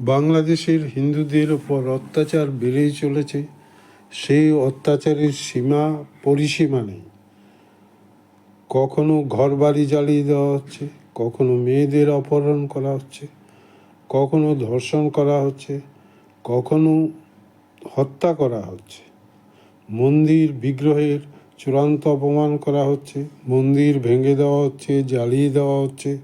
বাংলাদেশের হিন্দুদের ওপর অত্যাচার বেড়েই চলেছে, সেই অত্যাচারের সীমা, পরিসীমা নেই। কখনো ঘর বাড়ি জ্বালিয়ে দেওয়া হচ্ছে, কখনো মেয়েদের অপহরণ করা হচ্ছে, কখনো ধর্ষণ করা হচ্ছে, কখনো হত্যা করা হচ্ছে। মন্দির বিগ্রহের চূড়ান্ত অপমান করা হচ্ছে, মন্দির ভেঙে দেওয়া হচ্ছে, জ্বালিয়ে দেওয়া হচ্ছে।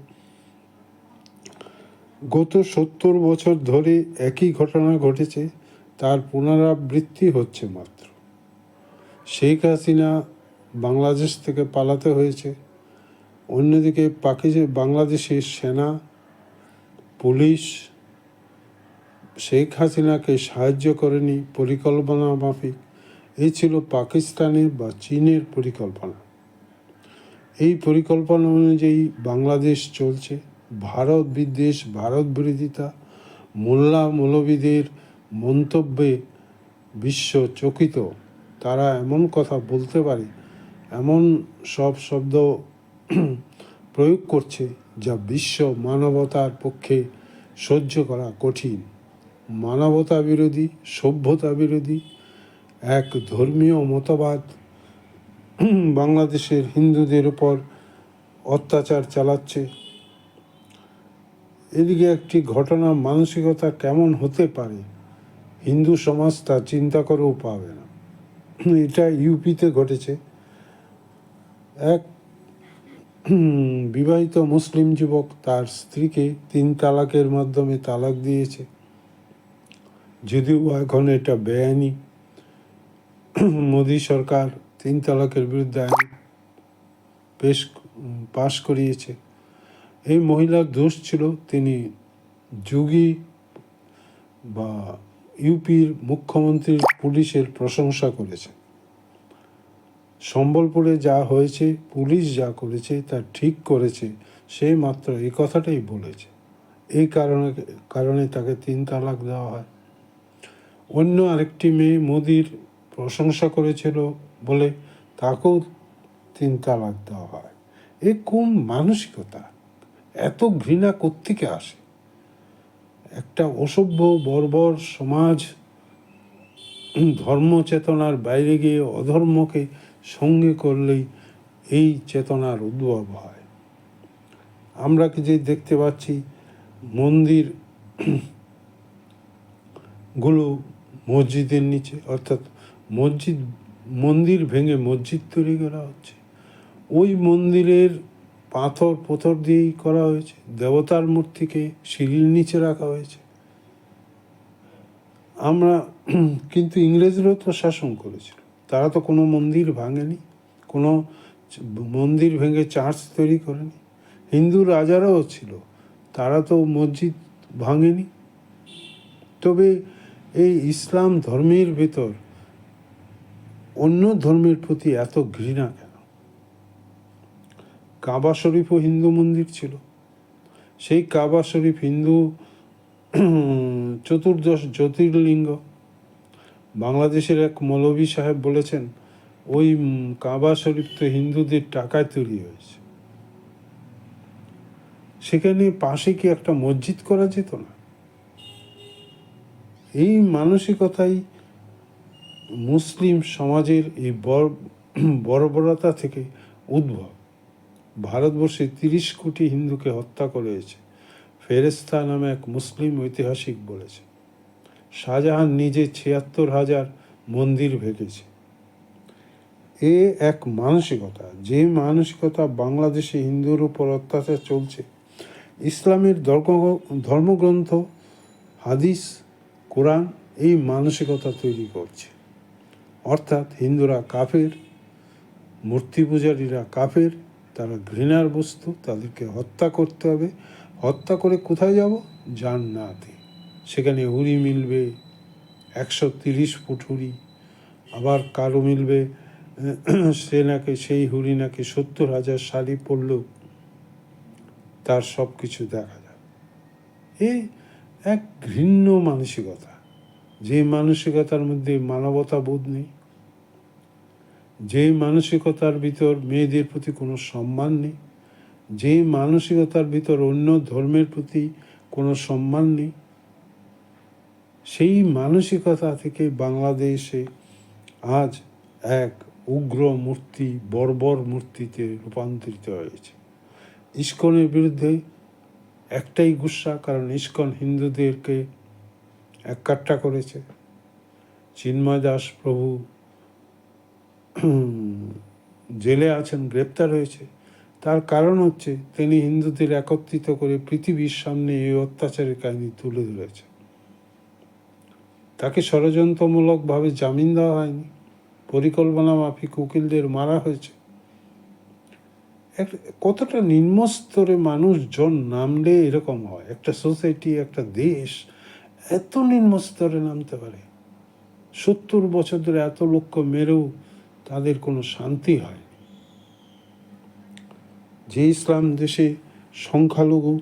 গত সত্তর বছর ধরে একই ঘটনা ঘটেছে, তার পুনরাবৃত্তি হচ্ছে মাত্র। শেখ হাসিনা বাংলাদেশ থেকে পালাতে হয়েছে, অন্যদিকে পাকিস্তান বাংলাদেশের সেনা, পুলিশ শেখ হাসিনাকে সাহায্য করেনি পরিকল্পনা মাফিক। এই ছিল পাকিস্তানের বা চীনের পরিকল্পনা। এই পরিকল্পনা অনুযায়ী বাংলাদেশ চলছে। ভারত বিদ্বেষ, ভারত বিরোধিতা, মোল্লা মৌলবীদের মন্তব্যে বিশ্ব চকিত। তারা এমন কথা বলতে পারে, এমন সব শব্দ প্রয়োগ করছে যা বিশ্ব মানবতার পক্ষে সহ্য করা কঠিন। মানবতা বিরোধী, সভ্যতা বিরোধী, এক ধর্মীয় মতবাদ বাংলাদেশের হিন্দুদের উপর অত্যাচার চালাচ্ছে। এদিকে একটি ঘটনা মানসিকতা কেমন হতে পারে? হিন্দু সমাজ তা চিন্তা করেও পাবে না। এটা ইউপিতে ঘটেছে। এক বিবাহিত মুসলিম যুবক তার স্ত্রীকে তিন তালাকের মাধ্যমে তালাক দিয়েছে। যদিও এখন এটা বেআইনি। মোদী সরকার তিন তালাকের বিরুদ্ধে আইন পেশ পাশ করিয়েছে। এই মহিলার দোষ ছিল তিনি যোগী বা ইউপির মুখ্যমন্ত্রীর পুলিশের প্রশংসা করেছে সম্বলপুরে যা হয়েছে, পুলিশ যা করেছে, তা ঠিক করেছে, সে মাত্র এই কথাটাই বলেছে। এই কারণে কারণে তাকে তিন তালাক দেওয়া হয়। অন্য আরেকটি মেয়ে মোদির প্রশংসা করেছিল বলে তাকেও তিন তালাক দেওয়া হয়। এ কোন মানসিকতা? এত ঘৃণা কোত্থেকে আসে? একটা অসভ্য, বর্বর সমাজ ধর্ম চেতনার বাইরে গিয়ে অধর্মকে সঙ্গে করলেই এই চেতনার উদ্ভব হয়। আমরা কি যে দেখতে পাচ্ছি, মন্দির, গুলো মসজিদের নিচে, অর্থাৎ মসজিদ, মন্দির ভেঙে মসজিদ তৈরি করা হচ্ছে। ওই মন্দিরের পাথর পথর দিয়েই করা হয়েছে। দেবতার মূর্তিকে সিঁড়ির নিচে রাখা হয়েছে। আমরা কিন্তু ইংরেজরাও তো শাসন করেছিল। তারা তো কোনো মন্দির ভাঙেনি, কোনো মন্দির ভেঙে চার্চ তৈরি করেনি। হিন্দু রাজারাও ছিল, তারা তো মসজিদ ভাঙেনি। তবে এই ইসলাম ধর্মের ভেতর অন্য ধর্মের প্রতি এত ঘৃণা কাবা শরীফও হিন্দু মন্দির ছিল। সেই কাবা শরীফ হিন্দু চতুর্দশ জ্যোতির্লিঙ্গ। বাংলাদেশের এক মৌলভী সাহেব বলেছেন, ওই কাবা শরীফ তো হিন্দুদের টাকায় তৈরি হয়েছে। সেখানে পাশে কি একটা মসজিদ করা যেত না? এই মানসিকতাই মুসলিম সমাজের এই বর্বরতা থেকে উদ্ভব। ভারতবর্ষে তিরিশ কোটি হিন্দুকে হত্যা করেছে। ফেরেস্তা নামে এক মুসলিম ঐতিহাসিক বলেছে। শাহজাহান নিজে ছিয়াত্তর হাজার মন্দির ভেঙেছে। এ এক মানসিকতা, যে মানসিকতা বাংলাদেশে হিন্দুর উপর অত্যাচার চলছে, ইসলামের ধর্মগ্রন্থ, হাদিস, কোরআন এই মানসিকতা তৈরি করছে। অর্থাৎ হিন্দুরা কাফের, মূর্তি পূজারীরা কাফের তারা ঘৃণার বস্তু, তাদেরকে হত্যা করতে হবে। হত্যা করে কোথায় যাব? জান্নাতে। সেখানে হুড়ি মিলবে, একশো তিরিশ ফুট হুড়ি আবার কারও মিলবে, সে নাকি, সেই হুড়ি নাকি সত্তর হাজার শাড়ি পরলেও তার সব কিছু দেখা যায় এই এক ঘৃণ্য মানসিকতা। যে মানসিকতার মধ্যে মানবতা বোধ নেই। যে মানসিকতার ভিতর মেয়েদের প্রতি কোনো সম্মান নেই যে মানসিকতার ভিতর অন্য ধর্মের প্রতি কোনো সম্মান নেই, সেই মানসিকতা থেকে বাংলাদেশে আজ এক উগ্র মূর্তি, বর্বর মূর্তিতে রূপান্তরিত হয়েছে। ইস্কনের বিরুদ্ধে একটাই গুসা, কারণ ইস্কন হিন্দুদেরকে এককাট্টা করেছে। চিন্ময় দাস প্রভু জেলে আছেন, গ্রেপ্তার হয়েছে। তার কারণ হচ্ছে, তিনি হিন্দুদের একত্রিত করে পৃথিবীর সামনে এই অত্যাচারের কাহিনী তুলে ধরেছে তাকে ষড়যন্ত্রমূলকভাবে জামিন দেওয়া হয়নি। পরিকল্পনা মাফিক উকিলদের মারা হয়েছে। কতটা নিম্ন স্তরে মানুষজন নামলে এরকম হয়? একটা সোসাইটি, একটা দেশ এত নিম্ন স্তরে নামতে পারে। সত্তর বছর ধরে এত লক্ষ মেরেও তাদের কোনো শান্তি হয় যে ইসলাম দেশে সংখ্যালঘু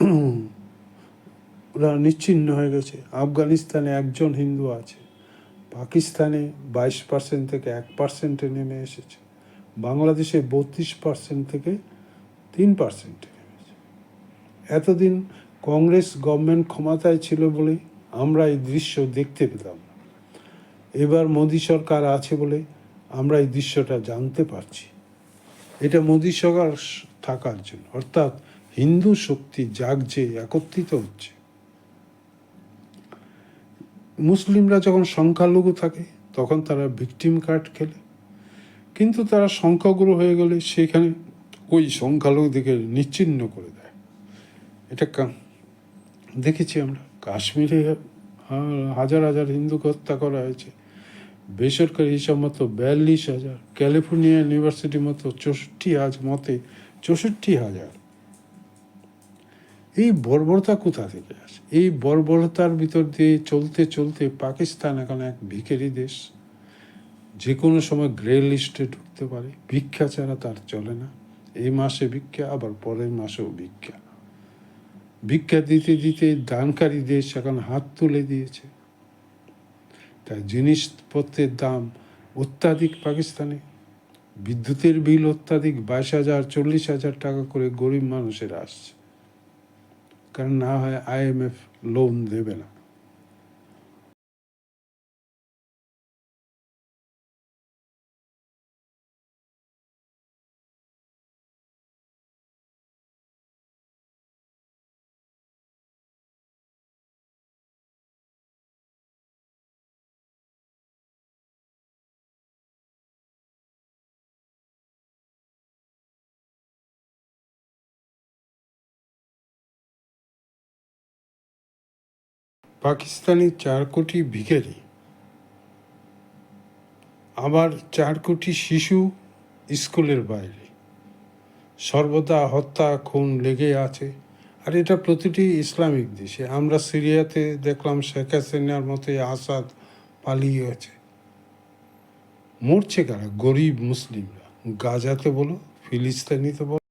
ওরা নিচ্ছিন্ন হয়ে গেছে, আফগানিস্তানে একজন হিন্দু আছে, পাকিস্তানে বাইশ পার্সেন্ট থেকে এক পার্সেন্টে নেমে এসেছে, বাংলাদেশে বত্রিশ পার্সেন্ট থেকে তিন পার্সেন্টে নেমেছে এতদিন কংগ্রেস গভর্নমেন্ট ক্ষমতায় ছিল বলে আমরা এই দৃশ্য দেখতে পেতাম এবার মোদী সরকার আছে বলে আমরা এই দৃশ্যটা জানতে পারছি। এটা মোদী সরকার থাকার জন্য, অর্থাৎ হিন্দু শক্তি জাগছে, একত্রিত হচ্ছে। মুসলিমরা যখন সংখ্যালঘু থাকে, তখন তারা ভিকটিম কার্ড খেলে। কিন্তু তারা সংখ্যাগুরু হয়ে গেলে সেখানে ওই সংখ্যালঘুদেরকে নিচ্ছিন্ন করে দেয়। এটা দেখেছি আমরা, কাশ্মীরে হাজার হাজার হিন্দুকে হত্যা করা হয়েছে। বেসরকারি হিসাব মতো বিয়াল্লিশ হাজার, ক্যালিফোর্নিয়া ইউনিভার্সিটি মতো চৌষট্টি আজ মতে চৌষট্টি হাজার। এই বর্বরতা কোথা থেকে আসে? এই বর্বরতার ভিতর দিয়ে চলতে চলতে পাকিস্তান এখন এক ভিখারি দেশ। যে কোনো সময় গ্রে লিস্টে ঢুকতে পারে, ভিক্ষা ছাড়া তার চলে না। এই মাসে ভিক্ষা, আবার পরের মাসেও ভিক্ষা। ভিক্ষা দিতে দিতে দানকারী দেশ এখন হাত তুলে দিয়েছে। তাই জিনিসপত্রের দাম অত্যাধিক পাকিস্তানে। বিদ্যুতের বিল অত্যাধিক বাইশ হাজার, চল্লিশ হাজার টাকা করে গরিব মানুষের আসছে। কারণ না হয় আইএমএফ লোন দেবে না। পাকিস্তানি চার কোটি ভিখারি, আবার চার কোটি শিশু স্কুলের বাইরে। সর্বদা হত্যা, খুন লেগে আছে। আর এটা প্রতিটি ইসলামিক দেশে। আমরা সিরিয়াতে দেখলাম শেখ হাসিনার মতো আসাদ পালিয়ে আছে মরছে কারা? গরিব মুসলিমরা। গাজাতে বলো, ফিলিস্তিনিতে বলো।